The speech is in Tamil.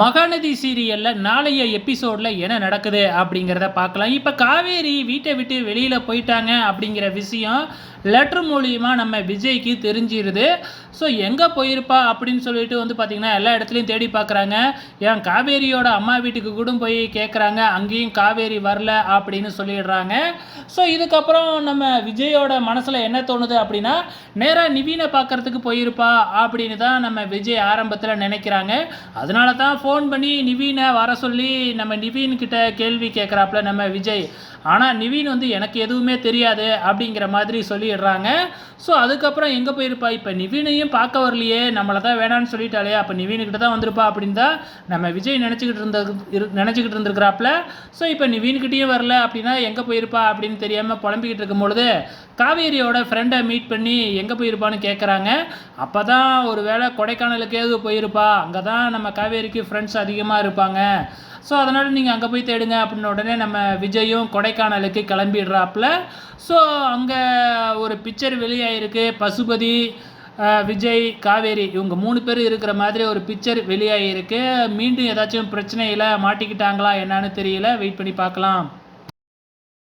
மகாநதி சீரியலில் நாளைய எபிசோடில் என்ன நடக்குது அப்படிங்கிறத பார்க்கலாம். இப்போ காவேரி வீட்டை விட்டு வெளியில் போயிட்டாங்க அப்படிங்கிற விஷயம் லெட்ரு மூலியமாக நம்ம விஜய்க்கு தெரிஞ்சிருது. ஸோ எங்கே போயிருப்பா அப்படின்னு சொல்லிட்டு வந்து பார்த்திங்கன்னா எல்லா இடத்துலையும் தேடி பார்க்குறாங்க ஏன் காவேரியோட அம்மா வீட்டுக்கு கூட போய் கேட்குறாங்க அங்கேயும் காவேரி வரல அப்படின்னு சொல்லிடுறாங்க. ஸோ இதுக்கப்புறம் நம்ம விஜயோட மனசில் என்ன தோணுது அப்படின்னா நேராக நிவீனை பார்க்கறதுக்கு போயிருப்பா அப்படின்னு தான் நம்ம விஜய் ஆரம்பத்தில் நினைக்கிறாங்க. அதனால தான் ஃபோன் பண்ணி நிவீனை வர சொல்லி நம்ம நிவீன்கிட்ட கேள்வி கேட்குறாப்புல நம்ம விஜய். ஆனால் நிவீன் வந்து எனக்கு எதுவுமே தெரியாது அப்படிங்கிற மாதிரி சொல்லிடுறாங்க. ஸோ அதுக்கப்புறம் எங்கே போயிருப்பா? இப்போ நிவீனையும் பார்க்க வரலையே நம்மளை தான் வேணான்னு சொல்லிட்டாலே அப்போ நிவீனுக்கிட்ட தான் வந்திருப்பா அப்படின்னு தான் நம்ம விஜய் நினச்சிக்கிட்டு இருந்த இரு நினச்சிக்கிட்டு இருந்திருக்கிறாப்புல. ஸோ இப்போ நிவீன்கிட்டயும் வரல அப்படின்னா எங்கே போயிருப்பா அப்படின்னு தெரியாமல் புலம்பிக்கிட்டு இருக்கும் பொழுது காவேரியோட ஃப்ரெண்டை மீட் பண்ணி எங்கே போயிருப்பான்னு கேட்குறாங்க அப்போ தான் ஒரு வேளை கொடைக்கானலுக்கேது போயிருப்பா. அங்கே தான் நம்ம காவேரிக்கு ஃப்ரெண்ட் ஃப்ரெண்ட்ஸ் அதிகமாக இருப்பாங்க. ஸோ அதனால் நீங்கள் அங்கே போய் தேடுங்க அப்படின்ன உடனே நம்ம விஜயும் கொடைக்கானலுக்கு கிளம்பிடுறாப்புல. ஸோ அங்கே ஒரு பிக்சர் வெளியாகிருக்கு பசுபதி விஜய் காவேரி இவங்க மூணு பேர் இருக்கிற மாதிரி ஒரு பிக்சர் வெளியாகிருக்கு மீண்டும் ஏதாச்சும் பிரச்சனையில் மாட்டிக்கிட்டாங்களா என்னன்னு தெரியல. வெயிட் பண்ணி பார்க்கலாம்.